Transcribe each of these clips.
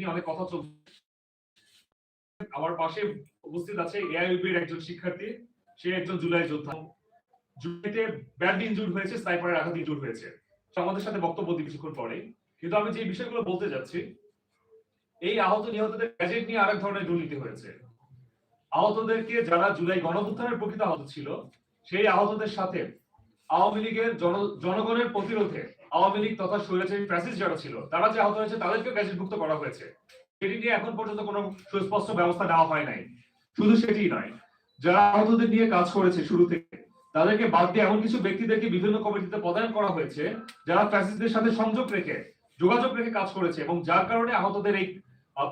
নিয়ে অনেক কথা চলছে। আমার পাশে উপস্থিত আছে এআইইউবির একজন শিক্ষার্থী, সে একজন জুলাই যোদ্ধা। জুলাইতে ব্যাড ইনজুর হয়েছে আঘাত ইনজুর হয়েছে। আমাদের সাথে বক্তব্য কিছুক্ষণ পরে কিন্তু আমি যে বিষয়গুলো বলতে যাচ্ছি, এই আহত নিহতদের গ্যাজেট নিয়ে আরেক ধরনের দুর্নীতি হয়েছে। আহতদেরকে যারা জুলাই গণভুত্থানের প্রকৃত আহত ছিল, সেই আহতদের সাথে আওয়ামী লীগের জন- জনগণের প্রতিরোধে আওয়ামী লীগ তথা স্বৈরাচারী ফ্যাসিস্ট যারা ছিল, তারা যে আহত হয়েছে তাদেরকেও গ্যাজেটভুক্ত করা হয়েছে। সেটি নিয়ে এখন পর্যন্ত কোনো সুস্পষ্ট ব্যবস্থা নেওয়া হয় নাই। শুধু সেটিই নয়, যারা আহতদের নিয়ে কাজ করেছে শুরু থেকে, তাদেরকে বাদ দিয়ে এমন কিছু ব্যক্তিদেরকে বিভিন্ন কমিটিতে পদায়ন করা হয়েছে, যারা ফ্যাসিস্টদের সাথে সংযোগ রেখে, যোগাযোগ রেখে কাজ করেছে এবং যার কারণে আহতদের এই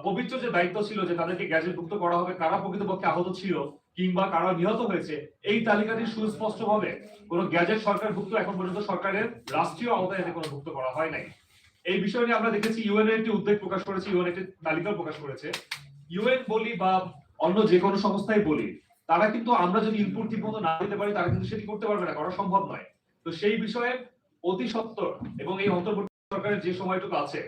পবিত্র যে দায়িত্ব ছিল যে তাদেরকে গ্যাজেটভুক্ত করা হবে কারা প্রকৃতপক্ষে আহত ছিল কিংবা কারা নিহত হয়েছে, এই তালিকাটি সুস্পষ্ট ভাবে কোন গ্যাজেট সরকারভুক্ত এখন পর্যন্ত সরকারের রাষ্ট্রীয় আওতায় এতে কোনো ভুক্ত করা হয় নাই। এই বিষয় নিয়ে আমরা দেখেছি ইউএন একটি উদ্বেগ প্রকাশ করেছে, ইউএন একটি তালিকা প্রকাশ করেছে। ইউএন বলি বা অন্য যে কোনো সংস্থাই বলি, তারা কিন্তু আমরা যদি ইনপুট ঠিক মতো না দিতে পারি, তারা কিন্তু সেটি করতে পারবে না, করা সম্ভব নয়। তো সেই বিষয়ে অতি সত্বর এবং এই অন্তর্বর্তী সরকারের যে সময়টুকু আছে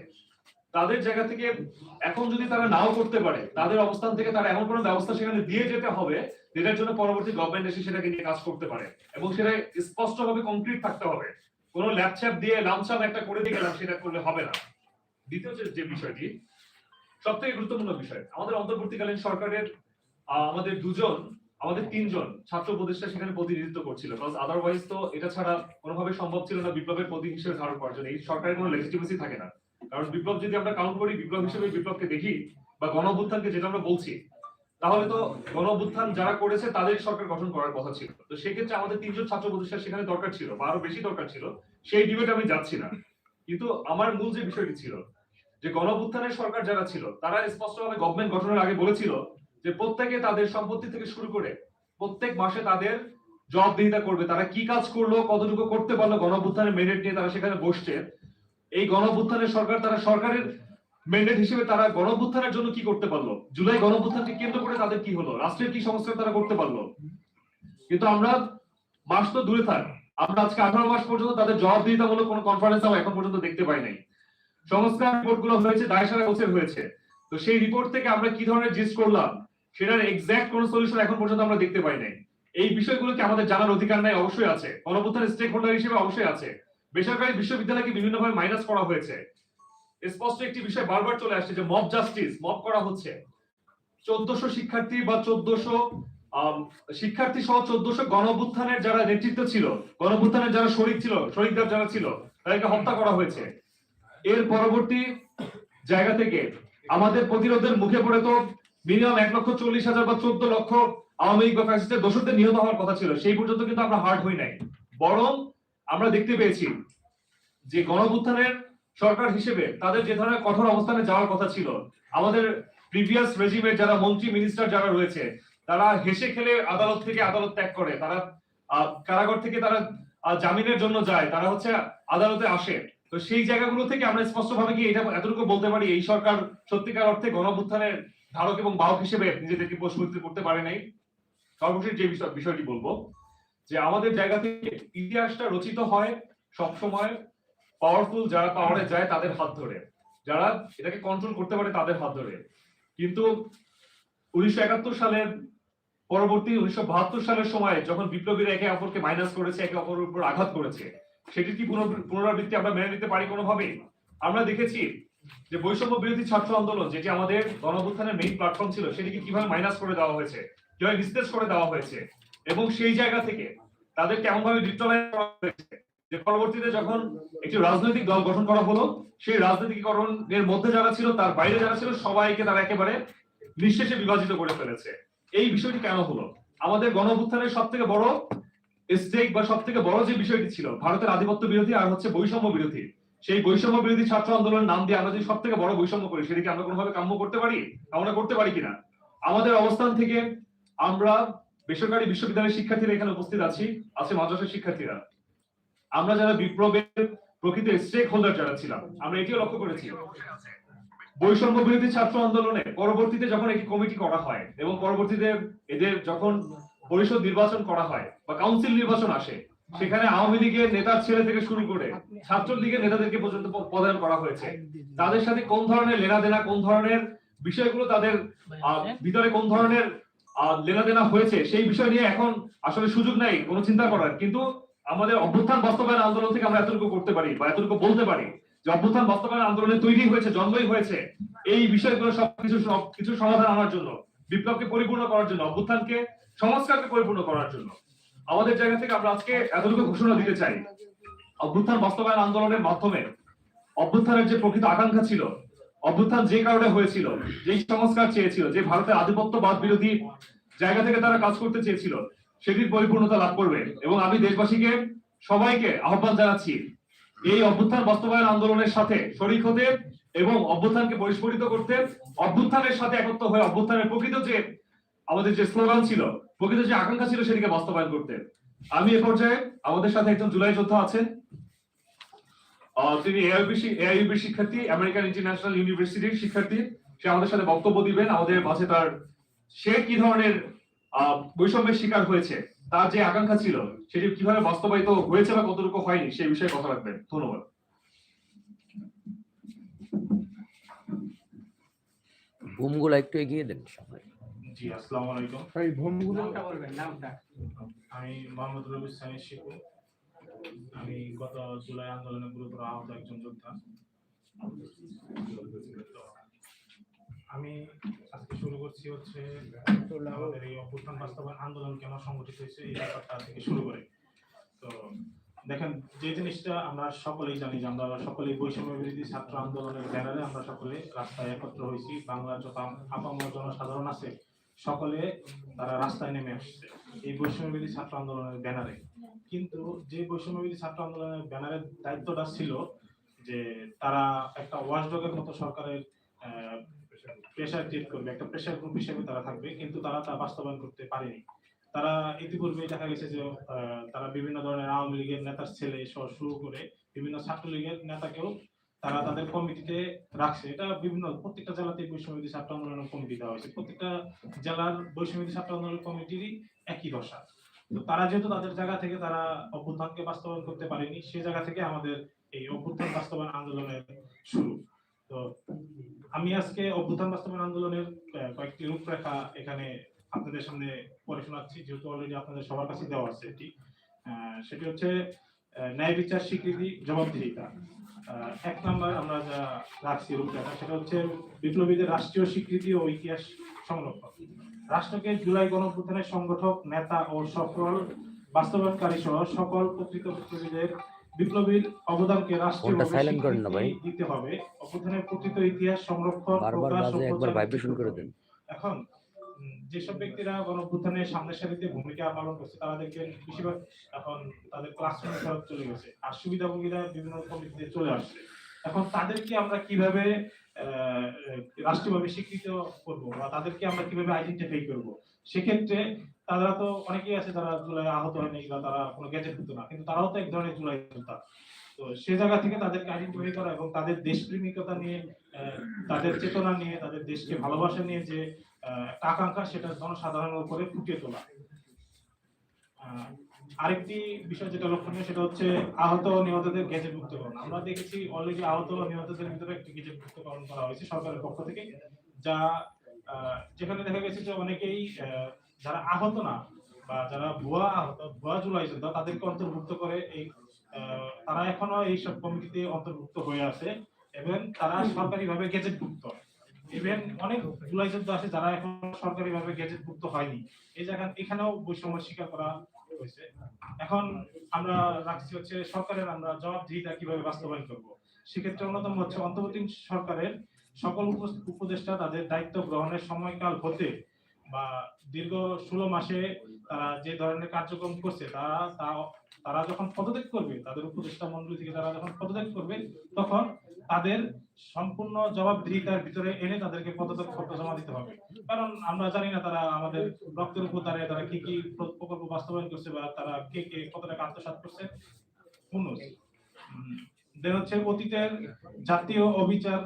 তাদের জায়গা থেকে এখন যদি তারা নাও করতে পারে, তাদের অবস্থান থেকে তারা এমন কোনো ব্যবস্থা সেখানে দিয়ে যেতে হবে যেটার জন্য পরবর্তী গভর্নমেন্ট এসে সেটাকে নিয়ে কাজ করতে পারে এবং সেটা স্পষ্টভাবে কংক্রিট থাকতে হবে। কোনো ল্যাপচ্যাপ দিয়ে লামসাম একটা করে দিয়ে গেলাম, সেটা করলে হবে না। দ্বিতীয় যে- বিষয়টি সব থেকে গুরুত্বপূর্ণ বিষয়, আমাদের অন্তর্বর্তীকালীন সরকারের আমাদের দুজন, আমাদের তিনজন ছাত্র উপদেষ্টা সেখানে প্রতিনিধিত্ব করছিল। কারণ আদারওয়াইজ তো এটা ছাড়া কোনোভাবে সম্ভব ছিল না বিপ্লবের প্রতীক হিসেবে ধারণ করার জন্য। এই সরকারের কোনো লেজিটিমেসি থাকে না। কারণ বিপ্লব যদি আমরা কাউন্ট করি, বিপ্লব হিসেবে বিপ্লবকে দেখি, বা গণ যেটা আমরা বলছি, তাহলে তো গণ অভ্যুত্থান যারা করেছে, তাদের সরকার গঠন করার কথা ছিল। তো সেক্ষেত্রে আমাদের তিনজন ছাত্র প্রতিষ্ঠা সেখানে দরকার ছিল, বা আরও বেশি দরকার ছিল, সেই ডিবেট আমি যাচ্ছি না। কিন্তু আমার মূল যে বিষয়টি ছিল, যে গণ সরকার যারা ছিল, তারা স্পষ্টভাবে গভর্নমেন্ট গঠনের আগে বলেছিল যে প্রত্যেকে তাদের সম্পত্তি থেকে শুরু করে প্রত্যেক মাসে তাদের জবাবদিহিতা করবে। তারা কি কাজ করল, কতটুকু করতে পারল গণ অভ্যুত্থানের মেরিট নিয়ে তারা সেখানে বসছে এই গণ অভ্যুত্থানের সরকার, তারা সরকারের ম্যান্ডেট হিসেবে তারা গণঅভ্যুত্থানের জন্য কি করতে পারল? জুলাই গণঅভ্যুত্থানকে কেন্দ্র করে তাদের কি হলো? রাষ্ট্রের কি সংস্কার তারা করতে পারল? কিন্তু আমরা মাস তো দূরে থাক। আমরা আজকে আঠারো মাস পর্যন্ত তাদের জবাবদিহিতামূলক কোনো কনফারেন্স আমরা এখন পর্যন্ত দেখতে পাই নাই। সংস্কার রিপোর্টগুলো হয়েছে, দায়সারা গোছের হয়েছে। তো সেই রিপোর্ট থেকে আমরা কি ধরনের জিজ্ঞেস করলাম? সেটার এক্সাক্ট কোন সলিউশন এখন পর্যন্ত আমরা দেখতে পাই নাই। এই বিষয়গুলোকে আমাদের জানার অধিকার নাই, অবশ্যই আছে। গণঅভ্যুত্থানের স্টেক হোল্ডার হিসেবে অবশ্যই আছে। বেসরকারি বিশ্ববিদ্যালয়কে বিভিন্নভাবে মাইনাস করা হয়েছে? স্পষ্ট একটি বিষয় বারবার চলে আসছে যে মব জাস্টিস মব করা হচ্ছে। চোদ্দশো শিক্ষার্থী বা চোদ্দশো শিক্ষার্থী সহ চোদ্দশো গণঅভ্যুত্থানের যারা নেতৃত্ব ছিল, গণঅভ্যুত্থানের যারা শরিক ছিল শরিকদার যারা ছিল, তাদেরকে হত্যা করা হয়েছে। এর পরবর্তী জায়গা থেকে আমাদের প্রতিরোধের মুখে পড়ে তো মিনিমাম এক লক্ষ চল্লিশ হাজার বা চোদ্দ লক্ষ আওয়ামী লীগ বা ফ্যাসিস্টের দোষরদের নিহত হওয়ার কথা ছিল। সেই পর্যন্ত কিন্তু আমরা হার্ড হই নাই। বরং আমরা দেখতে পেয়েছি যে গণঅভ্যুত্থানের সরকার হিসেবে তাদের যে ধরনের কঠোর অবস্থানে যাওয়ার কথা ছিল, আমাদের প্রিভিয়াস রেজিমের যারা মন্ত্রী মিনিস্টার যারা রয়েছে, তারা হেসে খেলে আদালত থেকে আদালত ত্যাগ করে। তারা কারাগার থেকে তারা জামিনের জন্য যায়। তারা হচ্ছে আদালতে আসে। তো সেই জায়গাগুলো থেকে আমরা স্পষ্ট ভাবে কি এটা এতটুকু বলতে পারি, এই সরকার সত্যিকার অর্থে গণঅভ্যুত্থানের ধারক এবং বাহক হিসেবে নিজেদেরকে প্রশ্নিত করতে পারে নাই। সর্বশেষ যে বিষয়টি বলব যে আমাদের জায়গা থেকে ইতিহাসটা রচিত হয় সবসময় পাওয়ারফুল যারা পাওয়ারে যায় তাদের হাত ধরে। যারা এটাকে কন্ট্রোল করতে পারে তাদের হাত ধরে। কিন্তু উনিশশো একাত্তর সালের পরবর্তী উনিশশো বাহাত্তর সালের সময় যখন বিপ্লবীরা একে অপরকে মাইনাস করেছে, একে অপরের উপর আঘাত করেছে, সেটির কি পুনর- পুনরাবৃত্তি আমরা মেনে নিতে পারি কোনোভাবেই আমরা দেখেছি যে বৈষম্য বিরোধী ছাত্র আন্দোলন, যেটি আমাদের গণঅভ্যুত্থানের মেইন প্ল্যাটফর্ম ছিল, সেটিকে কীভাবে মাইনাস করে দেওয়া হয়েছে, কীভাবে নিস্তেজ করে দেওয়া হয়েছে এবং সেই জায়গা থেকে তাদের কেমন ভাবে যে পরবর্তীতে যখন একটি রাজনৈতিক দল গঠন করা হলো, সেই রাজনৈতিকরণের মধ্যে যারা ছিল, তার বাইরে যারা ছিল, সবাইকে তারা একেবারে নিঃশেষে বিভাজিত করে ফেলেছে। এই বিষয়টি কেন হলো? আমাদের গণঅভ্যুত্থানের সব থেকে বড় স্টেক বা সব থেকে বড় যে বিষয়টি ছিল, ভারতের আধিপত্য বিরোধী আর হচ্ছে বৈষম্য বিরোধী। সেই বৈষম্য বিরোধী ছাত্র আন্দোলনের নাম দিয়ে আমরা যদি সব থেকে বড় বৈষম্য করি, সেটিকে আমরা কোনোভাবে কাম্য করতে পারি আমরা করতে পারি কিনা? আমাদের অবস্থান থেকে আমরা বেসরকারি বিশ্ববিদ্যালয়ের শিক্ষার্থীরা এখানে উপস্থিত আছি, আছে মাদ্রাসার শিক্ষার্থীরা। আমরা যারা বিপ্লবের প্রকৃত স্টেক হোল্ডার যারা ছিলাম, আমরা এটিও লক্ষ্য করেছি। বৈষম্য বিরোধী ছাত্র আন্দোলনে পরবর্তীতে যখন একটি কমিটি করা হয় এবং পরবর্তীতে এদের যখন পরিষদ নির্বাচন করা হয় বা কাউন্সিল নির্বাচন আসে, সেখানে আওয়ামী লীগের নেতার ছেলে থেকে শুরু করে ছাত্রলীগের নেতাদেরকে পর্যন্ত পদায়ন করা হয়েছে। তাদের সাথে কোন ধরনের লেনাদেনা, কোন ধরনের বিষয়গুলো তাদের ভিতরে কোন ধরনের লেনাদেনা হয়েছে, সেই বিষয় নিয়ে এখন আসলে সুযোগ নাই, কোনো চিন্তা করার। কিন্তু আমাদের অভ্যুত্থান বাস্তবায়ন আন্দোলন থেকে আমরা এতটুকু করতে পারি বা এতটুকু বলতে পারি যে অভ্যুত্থান বাস্তবায়ন আন্দোলনে তৈরি হয়েছে, জন্মই হয়েছে। এই বিষয়গুলো সবকিছু সব কিছু সমাধান আনার জন্য, বিপ্লবকে পরিপূর্ণ করার জন্য, অভ্যুত্থানকে সংস্কারকে পরিপূর্ণ করার জন্য। আমাদের জায়গা থেকে আমরা আজকে এতটুকু ঘোষণা দিতে চাই। অভ্যুত্থান বাস্তবায়ন আন্দোলনের মাধ্যমে অভ্যুত্থানের যে প্রকৃত আকাঙ্ক্ষা ছিল অভ্যুত্থান যে কারণে হয়েছিল, যেই সংস্কার চেয়েছিল, যে ভারতের আধিপত্যবাদ বিরোধী জায়গা থেকে তারা কাজ করতে চেয়েছিল, সেটির পরিপূর্ণতা লাভ করবে। এবং আমি দেশবাসীকে সবাইকে আহ্বান জানাচ্ছি, এই অভ্যুত্থান বাস্তবায়ন আন্দোলনের সাথে শরিক হতে এবং অভ্যুত্থানকে পরিস্ফুটিত করতে, অভ্যুত্থানের সাথে একত্র হয়ে অভ্যুত্থানের প্রকৃত যে আমাদের যে স্লোগান ছিল, প্রকৃত যে আকাঙ্ক্ষা ছিল সেটিকে বাস্তবায়ন করতে। আমি এ পর্যায়ে আমাদের সাথে একজন জুলাই যোদ্ধা আছেন তিনি এআইবি এআইবি শিক্ষার্থী আমেরিকান ইন্টারন্যাশনাল ইউনিভার্সিটির শিক্ষার্থী। সে আমাদের সাথে বক্তব্য দিবেন আমাদের মাঝে তার সে কি ধরনের আহ, বৈষম্যের শিকার হয়েছে তার যে আকাঙ্ক্ষা ছিল সেটি কীভাবে বাস্তবায়িত হয়েছে বা কতটুকু হয়নি সেই বিষয়ে কথা রাখবেন। ধন্যবাদ। বুমগুলো একটু এগিয়ে দেন সামনে জি আসসালামু আলাইকুম। এই ভূমগুলো আমি মোহাম্মদ রবি সানি শিকু আমি গত জুলাই আন্দোলনে গুরুতর আহত একজন যোদ্ধা। আমি আজকে শুরু করছি হচ্ছে আমাদের এই অভ্যুত্থান বাস্তবায়ন আন্দোলন কেন সংগঠিত হয়েছে এই ব্যাপারটা থেকে শুরু করে। তো দেখেন, যে জিনিসটা আমরা সকলেই জানি যে আমরা সকলেই বৈষম্য বিরোধী ছাত্র আন্দোলনের ব্যানারে আমরা সকলে রাস্তায় একত্র হয়েছি। বাংলার যত আপামর জনসাধারণ আছে, সকলে তারা রাস্তায় নেমে আসছে। এই বৈষম্যবিধি ছাত্র আন্দোলনের ব্যানারে। কিন্তু যে বৈষম্যবিধি ছাত্র আন্দোলনের ব্যানারের দায়িত্বটা ছিল যে তারা একটা ওয়াশডগের মতো সরকারের প্রেশার ক্রিয়েট করবে, একটা প্রেশার গ্রুপ হিসেবে তারা থাকবে, কিন্তু তারা তা বাস্তবায়ন করতে পারেনি। তারা ইতিপূর্বে দেখা গেছে যে তারা বিভিন্ন ধরনের আওয়ামী লীগের নেতার ছেলে সহ শুরু করে বিভিন্ন ছাত্রলীগের নেতাকেও তারা তাদের কমিটিতে রাখছে। এটা বিভিন্ন, প্রত্যেকটা জেলাতে বৈষম্যবিধি ছাত্র আন্দোলনের কমিটি দেওয়া হয়েছে। প্রত্যেকটা জেলার বৈষম্যবিধি ছাত্র আন্দোলন কমিটিরই একই দশা। তো তারা যেহেতু তাদের জায়গা থেকে তারা অভ্যুত্থানকে বাস্তবায়ন করতে পারেনি, সে জায়গা থেকে আমাদের এই অভ্যুত্থান বাস্তবায়ন আন্দোলনের শুরু। তো আমি আজকে অভ্যুত্থান বাস্তবায়ন আন্দোলনের কয়েকটি রূপরেখা এখানে আপনাদের সামনে পড়ে শোনাচ্ছি, যেহেতু অলরেডি আপনাদের সবার কাছে দেওয়া আছে এটি। সেটি হচ্ছে ন্যায় বিচার স্বীকৃতি, জবাবদিহিতা। এক নাম্বার আমরা যা রাখছি রূপরেখা সেটা হচ্ছে বিপ্লবীদের রাষ্ট্রীয় স্বীকৃতি ও ইতিহাস সংরক্ষণ রাষ্ট্রকে জুলাই গণঅভ্যুত্থানের সংগঠক নেতা ও সফল বাস্তবায়নকারী সহ সকল প্রকৃত বিপ্লবীদের বিপ্লবীর অবদানকে রাষ্ট্রীয়। দিতে হবে অভ্যুত্থানের প্রকৃত ইতিহাস সংরক্ষণ প্রকাশ। এখন যেসব ব্যক্তিরা গণঅভ্যুত্থানের সামনের সারিতে ভূমিকা পালন করছে, তারা দেখবেন বেশিরভাগ এখন তাদের ক্লাসরুমে ফেরত চলে গেছে। আর সুবিধাভোগীরা বিভিন্ন কমিটিতে চলে আসছে। এখন তাদেরকে আমরা কীভাবে রাষ্ট্রীয়ভাবে স্বীকৃত করব বা তাদেরকে আমরা কীভাবে আইডেন্টিফাই করব? সেক্ষেত্রে তারা তো অনেকেই আছে যারা জুলাই আহত হয়নি বা তারা কোনো গ্যাজেট হতো না, কিন্তু তারাও তো এক ধরনের জুলাই যোদ্ধা। তো সে জায়গা থেকে তাদেরকে আইডেন্টিফাই করা এবং তাদের দেশপ্রেমিকতা নিয়ে তাদের চেতনা নিয়ে, তাদের দেশকে ভালোবাসা নিয়ে যে আকাঙ্ক্ষা, সেটা জনসাধারণের উপরে ফুটিয়ে তোলা। আরেকটি বিষয় যেটা লক্ষণীয়, সেটা হচ্ছে আহত নিহতদের গেজেট মুক্তকরণ আমরা দেখেছি অলরেডি আহত নিহতদের ভিতরে একটি গেজেট মুক্তকরণ করা হয়েছে সরকারের পক্ষ থেকে, যা যেখানে দেখা গেছে যে অনেকেই যারা আহত না বা যারা ভুয়া আহত, ভুয়া জুলাই যোদ্ধা তাদেরকে অন্তর্ভুক্ত করে এই তারা এখনও এই সব কমিটিতে অন্তর্ভুক্ত হয়ে আছে, এবং তারা সরকারিভাবে গেজেটভুক্ত ইভেন অনেক জুলাই যোদ্ধা আছে যারা এখন সরকারিভাবে গেজেটভুক্ত হয়নি। এই জায়গা, এখানেও বৈষম্য স্বীকার করা হয়েছে। এখন আমরা রাখছি হচ্ছে সরকারের আমরা জবাবদিহিতা কীভাবে বাস্তবায়ন করব। সেক্ষেত্রে অন্যতম হচ্ছে অন্তর্বর্তী সরকারের সকল উপ- উপদেষ্টা তাদের দায়িত্ব গ্রহণের সময়কাল হতে বা দীর্ঘ ষোলো মাসে তারা যে ধরনের কার্যক্রম করছে, তারা তারা যখন পদত্যাগ করবে, তাদের উপদেষ্টা মন্ডলী থেকে তারা যখন পদত্যাগ করবে, তখন তাদের সম্পূর্ণ জবাবদিহিতার ভিতরে এনে তাদেরকে পদত্যাগ পত্র জমা দিতে হবে। কারণ আমরা জানি না তারা আমাদের রক্তের উপর দাঁড়িয়ে, তারা কি কি প্রকল্প বাস্তবায়ন করছে বা তারা কে কে কত টাকা আত্মসাৎ করছে। দেন হচ্ছে অতীতের জাতীয় অবিচার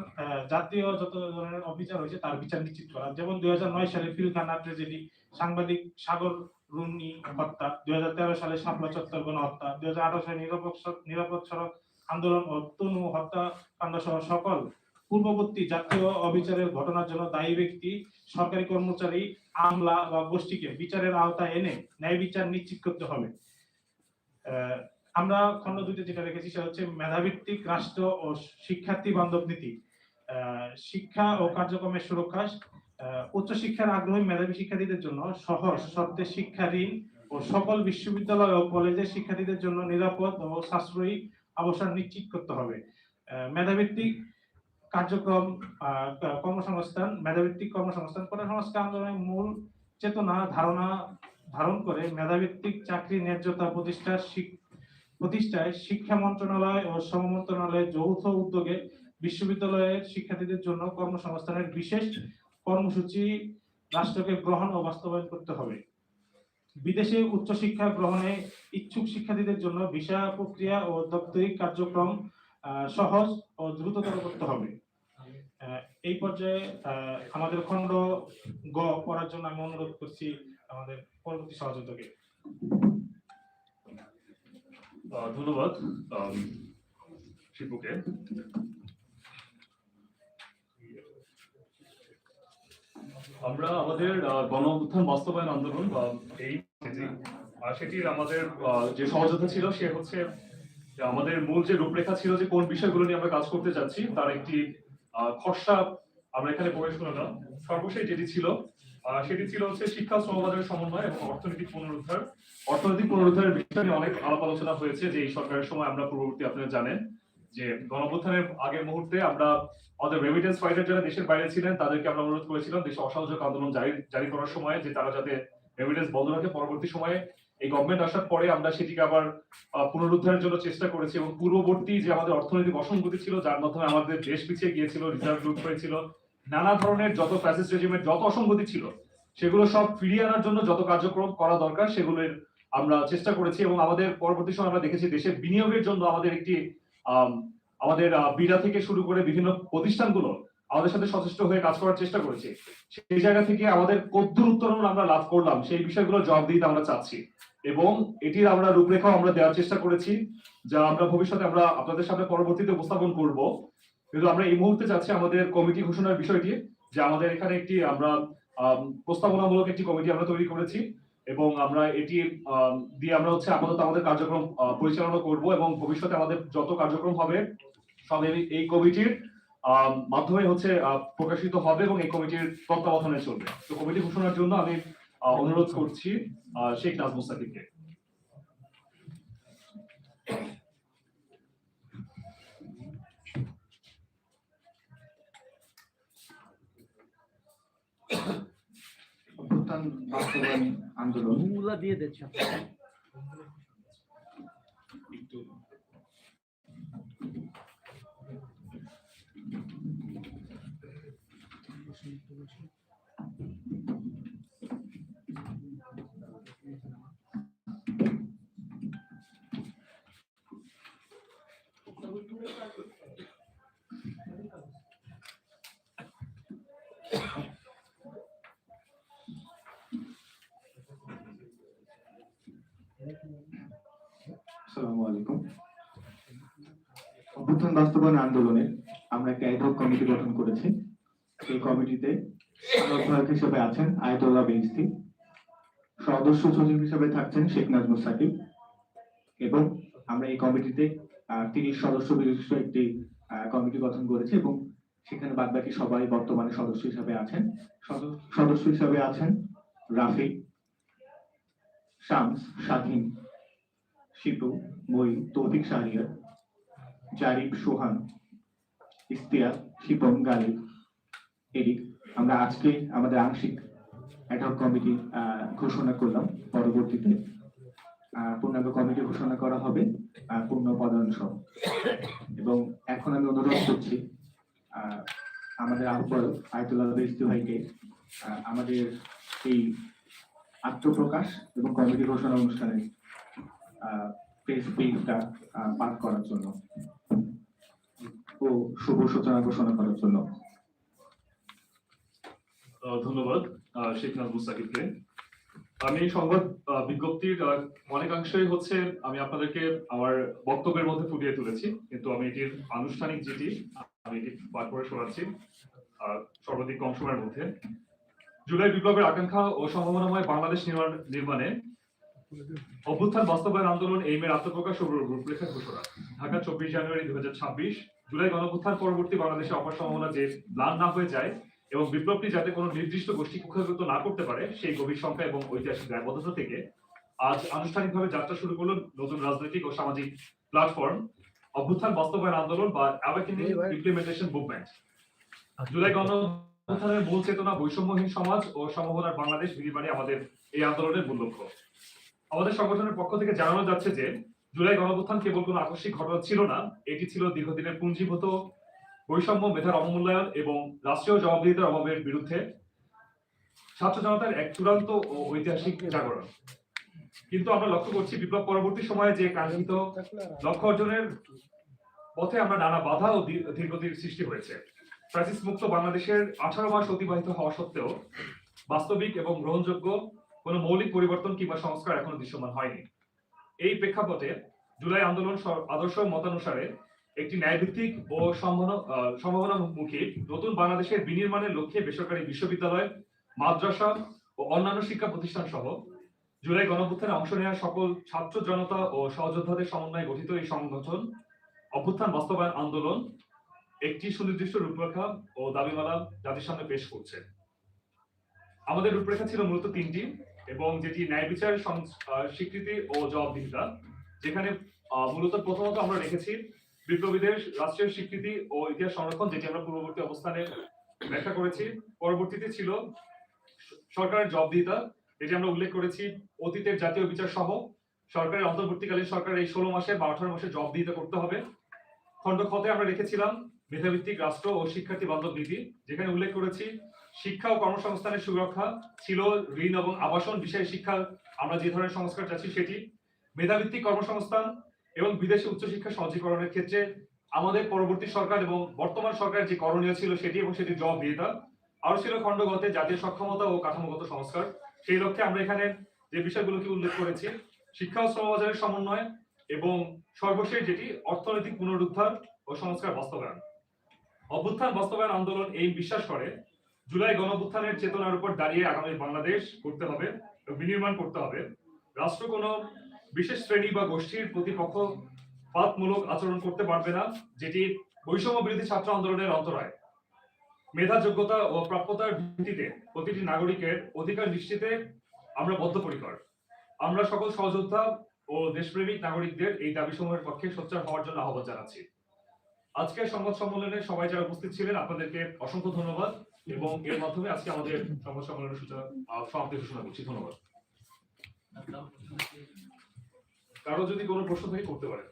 জাতীয় যত ধরনের অবিচার হয়েছে, তার বিচার নিশ্চিত করা। যেমন দুই হাজার নয় সালে পিলখানা ট্রেজেডি সাংবাদিক সাগর রুমনি হত্যা দুই হাজার তেরো সালে শাপলা চত্বর গণহত্যা দুই হাজার আঠারো সালে নিরাপদ সড়ক আন্দোলন ও তনু হত্যাকাণ্ড সহ সকল পূর্ববর্তী জাতীয় অবিচারের ঘটনার জন্য দায়ী ব্যক্তি, সরকারি কর্মচারী, আমলা বা গোষ্ঠীকে বিচারের আওতায় এনে ন্যায় বিচার নিশ্চিত করতে হবে। আমরা খণ্ড দুইতে যেটা রেখেছি সেটা হচ্ছে মেধাভিত্তিক রাষ্ট্র ও শিক্ষার্থী বান্ধব নীতি। শিক্ষা ও কার্যক্রমের সুরক্ষা উচ্চশিক্ষার আগ্রহী মেধাবী শিক্ষার্থীদের জন্য সহজ শর্তে শিক্ষা ঋণ ও সকল বিশ্ববিদ্যালয় ও কলেজের শিক্ষার্থীদের জন্য নিরাপদ ও সাশ্রয়ী আবাসন নিশ্চিত করতে হবে। মেধাভিত্তিক কার্যক্রম কর্মসংস্থান, মেধাভিত্তিক কর্মসংস্থান কর্মসংস্থান আন্দোলনের মূল চেতনা, ধারণা ধারণ করে মেধাভিত্তিক চাকরি ন্যায্যতা প্রতিষ্ঠার প্রতিষ্ঠায় শিক্ষা মন্ত্রণালয় ও শ্রম মন্ত্রণালয়ের যৌথ উদ্যোগে বিশ্ববিদ্যালয়ের শিক্ষার্থীদের জন্য কর্মসংস্থানের বিশেষ কর্মসূচি রাষ্ট্রকে গ্রহণ ও বাস্তবায়ন করতে হবে। বিদেশে উচ্চশিক্ষা গ্রহণে ইচ্ছুক শিক্ষার্থীদের জন্য ভিসা প্রক্রিয়া ও দাপ্তরিক কার্যক্রম সহজ ও দ্রুততর করতে হবে। এই পর্যায়ে আমাদের খণ্ড গ করার জন্য আমি অনুরোধ করছি আমাদের পরবর্তী সহযোগীকে ধন্যবাদ আম, আমরা আমাদের গণ উত্থান বাস্তবায়ন আন্দোলন বা এই সেটির আমাদের যে সহযোদ্ধা ছিল, সে হচ্ছে আমাদের মূল যে রূপরেখা ছিল যে কোন বিষয়গুলো নিয়ে আমরা কাজ করতে যাচ্ছি, তার একটি খসড়া আমরা এখানে প্রবেশ করলাম। সর্বশেষ যেটি ছিল সেটি ছিল হচ্ছে শিক্ষা শ্রমবাজারের সমন্বয় এবং অর্থনৈতিক পুনরুদ্ধার। অর্থনৈতিক পুনরুদ্ধারের বিষয় অনেক আলাপ আলোচনা হয়েছে যে এই সরকারের সময় আমরা পূর্ববর্তী, আপনারা জানেন। যে গণঅভ্যুত্থানের আগের মুহূর্তে আমরা আমাদের রেমিটেন্স ফাইটার যারা দেশের বাইরে ছিলেন, তাদেরকে আমরা অনুরোধ করেছিলাম দেশে অসহযোগ আন্দোলন জারি জারি করার সময় যে তারা যাতে রেমিটেন্স বন্ধ রাখে। পরবর্তী সময়ে এই গভর্নমেন্ট আসার পরে আমরা সেটিকে আবার পুনরুদ্ধারের জন্য চেষ্টা করেছি এবং পূর্ববর্তী যে আমাদের অর্থনৈতিক অসঙ্গতি ছিল, যার মাধ্যমে আমাদের দেশ পিছিয়ে গিয়েছিল রিজার্ভ লুট হয়েছিল, নানা ধরনের যত ফ্যাসিস্ট রেজিমের যত অসঙ্গতি ছিল, সেগুলো সব ফিরিয়ে আনার জন্য যত কার্যক্রম করা দরকার, সেগুলোর আমরা চেষ্টা করেছি এবং আমাদের পরবর্তী সময় আমরা দেখেছি দেশের বিনিয়োগের জন্য আমাদের একটি আমাদের বিড়া থেকে শুরু করে বিভিন্ন প্রতিষ্ঠানগুলো আমাদের সাথে সচেষ্ট হয়ে কাজ করার চেষ্টা করেছে। সেই জায়গা থেকে আমাদের কদ্দূর উত্তরণ আমরা লাভ করলাম সেই বিষয়গুলো জবাব দিতে আমরা চাচ্ছি। এবং এটির আমরা রূপরেখাও আমরা দেওয়ার চেষ্টা করেছি যা আমরা ভবিষ্যতে আমরা আপনাদের সামনে পরবর্তীতে উপস্থাপন করব। কিন্তু আমরা এই মুহূর্তে চাচ্ছি আমাদের কমিটি ঘোষণার বিষয়টি যে আমাদের এখানে একটি আমরা আম, প্রস্তাবনামূলক একটি কমিটি আমরা তৈরি করেছি। এবং আমরা এটি দিয়ে আমরা হচ্ছে আপাতত আমাদের কার্যক্রম পরিচালনা করব এবং ভবিষ্যতে আমাদের যত কার্যক্রম হবে, সব এই- কমিটির মাধ্যমে হচ্ছে প্রকাশিত হবে এবং এই কমিটির তত্ত্বাবধানে চলবে। তো কমিটি ঘোষণার জন্য আমি অনুরোধ করছি শেখ নাজমুস সাকিবকে। অভ্যুত্থান বাস্তবায়ন আন্দোলন ঘুমগুলা দিয়ে দিচ্ছ অভ্যুত্থান বাস্তবায়ন আন্দোলনে আমরা একটা অ্যাডহক কমিটি গঠন করেছি। এই কমিটিতে আহ্বায়ক হিসেবে আছেন আয়তুল্লাহ বেইস্তি সদস্য সচিব হিসেবে থাকছেন শেখ নাজমুল সাকিব এবং আমরা এই কমিটিতে তিরিশ সদস্য বিশিষ্ট একটি কমিটি গঠন করেছি এবং সেখানে বাদবাকি সবাই বর্তমানে সদস্য হিসাবে আছেন। সদস্য হিসাবে আছেন রাফি শামস, স্বাধীন। শিপু মই তৌফিক শাহরিয়ার, জারিফ সোহান, ইস্তিয়াক শিপন গালিব। এরিক আমরা আজকে আমাদের আংশিক অ্যাডহক কমিটি ঘোষণা করলাম। পরবর্তীতে পূর্ণাঙ্গ কমিটি ঘোষণা করা হবে পূর্ণ পদায়ন সহ। এবং এখন আমি অনুরোধ করছি আমাদের আহ্বায়ক আয়তুল্লাহ বেস্তি ভাইকে আমাদের এই আত্মপ্রকাশ এবং কমিটি ঘোষণা অনুষ্ঠানে প্রেস ব্রিফটা পাঠ করার জন্য ও শুভ সূচনা ঘোষণা করার জন্য। ধন্যবাদ শেখ নাজমুস সাকিবকে। আমি সংবাদ বিজ্ঞপ্তির অনেকাংশই হচ্ছে আমি আপনাদেরকে আমার বক্তব্যের মধ্যে ফুটিয়ে তুলেছি, কিন্তু আমি এটির আনুষ্ঠানিক যেটি, আমি এটি পাঠ করে শোনাচ্ছি সর্বাধিক কম সময়ের মধ্যে। জুলাই বিপ্লবের আকাঙ্ক্ষা ও সম্ভাবনাময় বাংলাদেশ নির্মাণ অভ্যুত্থান বাস্তবায়ন আন্দোলন এইমের আত্মপ্রকাশ ও রূপরেখা ঘোষণা। ঢাকা চব্বিশ জানুয়ারি দুই ছাব্বিশ জুলাই গণঅভ্যুত্থান পরবর্তী বাংলাদেশে অপার সম্ভাবনা যে ম্লান না হয়ে যায় এবং বিপ্লবটি যাতে কোনো নির্দিষ্ট গোষ্ঠী কুক্ষাগত না করতে পারে সেই গভীর সংখ্যা এবং ঐতিহাসিক দায়বদ্ধতা থেকে আজ আনুষ্ঠানিকভাবে যাত্রা শুরু করল নতুন রাজনৈতিক ও সামাজিক প্ল্যাটফর্ম অভ্যুত্থান বাস্তবায়ন আন্দোলন বা অ্যাওয়াকেনিং ইমপ্লিমেন্টেশন মুভমেন্ট জুলাই গণ অভ্যুত্থানের মূল চেতনা বৈষম্যহীন সমাজ ও বাংলাদেশ আমাদের এই আন্দোলনের মূল লক্ষ্য আমাদের সংগঠনের পক্ষ থেকে জানানো যাচ্ছে যে জুলাই কেবল কোনো আকস্মিক ঘটনা ছিল না এটি ছিল দীর্ঘদিনের পুঞ্জীভূত বৈষম্য মেধার অবমূল্যায়ন এবং রাষ্ট্রীয় জবাবদিহিতার অভাবের বিরুদ্ধে ছাত্র জনতার এক চূড়ান্ত ও ঐতিহাসিক জাগরণ কিন্তু আমরা লক্ষ্য করছি বিপ্লব পরবর্তী সময়ে যে কাঙ্ক্ষিত লক্ষ্য অর্জনের পথে আমরা নানা বাধা ও ধীরগতির সৃষ্টি হয়েছে ফ্রান্সিস মুক্ত বাংলাদেশের আঠারো মাস অতিবাহিত হওয়া সত্ত্বেও বাস্তবিক এবং গ্রহণযোগ্য কোনো মৌলিক পরিবর্তন কিংবা সংস্কার এখনও দৃশ্যমান হয়নি। এই প্রেক্ষাপটে জুলাই আন্দোলন আদর্শ মতানুসারে একটি ন্যায়ভিত্তিক ও সম্ভাবনামুখী নতুন বাংলাদেশের বিনির্মাণের লক্ষ্যে বেসরকারি বিশ্ববিদ্যালয়, মাদ্রাসা ও অন্যান্য শিক্ষা প্রতিষ্ঠান সহ জুলাই গণঅভ্যুত্থানে অংশ নেওয়া সকল ছাত্র জনতা ও সহযোদ্ধাদের সমন্বয়ে গঠিত এই সংগঠন অভ্যুত্থান বাস্তবায়ন আন্দোলন একটি সুনির্দিষ্ট রূপরেখা ও দাবিমালা জাতির সামনে পেশ করছে। আমাদের রূপরেখা ছিল মূলত তিনটি এবং যেটি ন্যায় বিচার স্বীকৃতি ও জবাবদিহিতা, যেখানে মূলত প্রথমত আমরা রেখেছি বিপ্লবীদের রাষ্ট্রীয় স্বীকৃতি ও ইতিহাস সংরক্ষণ, যেটি আমরা পূর্ববর্তী অবস্থানে ব্যাখ্যা করেছি। পরবর্তীতে ছিল সরকারের জবাবদিহিতা, যেটি আমরা উল্লেখ করেছি অতীতের জাতীয় বিচার সহ। সরকারের অন্তর্বর্তীকালীন সরকার এই ষোলো মাসে বা আঠারো মাসে জবাবদিহিতা করতে হবে। খণ্ড খতে আমরা রেখেছিলাম মেধাভিত্তিক রাষ্ট্র ও শিক্ষার্থী বান্ধব নীতি, যেখানে উল্লেখ করেছি, শিক্ষা ও কর্মসংস্থানের সুরক্ষা ছিল ঋণ এবং আবাসন বিষয়ে শিক্ষা, আমরা যে ধরনের সংস্কার চাচ্ছি সেটি, মেধাভিত্তিক কর্মসংস্থান এবং বিদেশি উচ্চশিক্ষা সহজীকরণের ক্ষেত্রে আমাদের পরবর্তী সরকার এবং বর্তমান সরকারের যে করণীয় ছিল সেটি এবং সেটি জবাবদিহিতা আরও ছিল খণ্ডগতে জাতীয় সক্ষমতা ও কাঠামোগত সংস্কার। সেই লক্ষ্যে আমরা এখানে যে বিষয়গুলোকে উল্লেখ করেছি, শিক্ষা ও শ্রমবাজারের সমন্বয় এবং সর্বশেষ যেটি অর্থনৈতিক পুনরুদ্ধার ও সংস্কার বাস্তবায়ন। অভ্যুত্থান বাস্তবায়ন আন্দোলন এই বিশ্বাস করে, জুলাই গণঅভ্যুত্থানের চেতনার উপর দাঁড়িয়ে আগামী বাংলাদেশ করতে হবে বিনির্মাণ করতে হবে। রাষ্ট্র কোনো বিশেষ শ্রেণি বা গোষ্ঠীর প্রতিপক্ষ পাতমূলক আচরণ করতে পারবে না, যেটি বৈষম্য বিরোধী ছাত্র আন্দোলনের অন্তরায়। মেধা যোগ্যতা ও প্রাপ্যতার ভিত্তিতে প্রতিটি নাগরিকের অধিকার নিশ্চিতে আমরা বদ্ধপরিকর। আমরা সকল সহযোদ্ধা ও দেশপ্রেমিক নাগরিকদের এই দাবিসমূহের পক্ষে সোচ্চার হওয়ার জন্য আহ্বান জানাচ্ছি। আজকের সংবাদ সম্মেলনে সবাই যারা উপস্থিত ছিলেন, আপনাদেরকে অসংখ্য ধন্যবাদ এবং এর মাধ্যমে আজকে আমাদের সংবাদ সম্মেলনের সূচনা সমাপ্তি ঘোষণা করছি। ধন্যবাদ। কারও যদি কোনো প্রশ্ন থাকে, করতে পারেন।